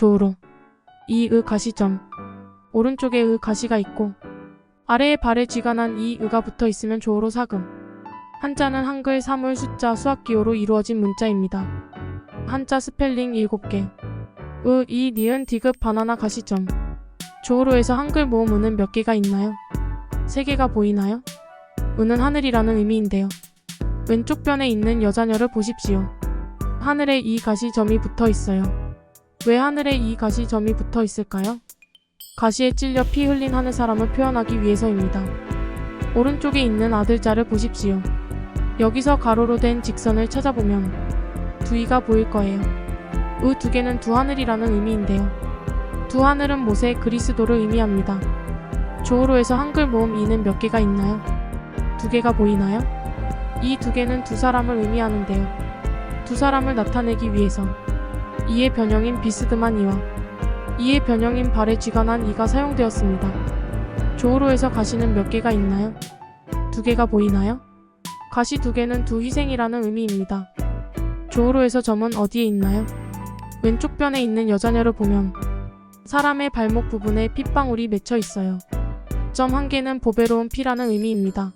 조우로. 이의 가시점. 오른쪽에 의 가시가 있고 아래에 발에 쥐가 난 이 의가 붙어 있으면 조우로 사금. 한자는 한글 사물 숫자 수학 기호로 이루어진 문자입니다. 한자 스펠링 7개. 의, 이, 니은, 디귿, 바나나, 가시점. 조우로에서 한글 모음 의는 몇 개가 있나요? 세 개가 보이나요? 의는 하늘이라는 의미인데요. 왼쪽 변에 있는 여자녀를 보십시오. 하늘에 이 가시점이 붙어 있어요. 왜 하늘에 이 가시 점이 붙어 있을까요? 가시에 찔려 피 흘린 하늘 사람을 표현하기 위해서입니다. 오른쪽에 있는 아들자를 보십시오. 여기서 가로로 된 직선을 찾아보면 두 이가 보일 거예요. 의 두 개는 두 하늘이라는 의미인데요. 두 하늘은 모세 그리스도를 의미합니다. 조어로에서 한글 모음 이는 몇 개가 있나요? 두 개가 보이나요? 이 두 개는 두 사람을 의미하는데요. 두 사람을 나타내기 위해서 이의 변형인 비스드만 이와 이의 변형인 발에 쥐가 난 이가 사용되었습니다. 조어로에서 가시는 몇 개가 있나요? 두 개가 보이나요? 가시 두 개는 두 희생이라는 의미입니다. 조어로에서 점은 어디에 있나요? 왼쪽 변에 있는 여자녀를 보면 사람의 발목 부분에 핏방울이 맺혀 있어요. 점 한 개는 보배로운 피라는 의미입니다.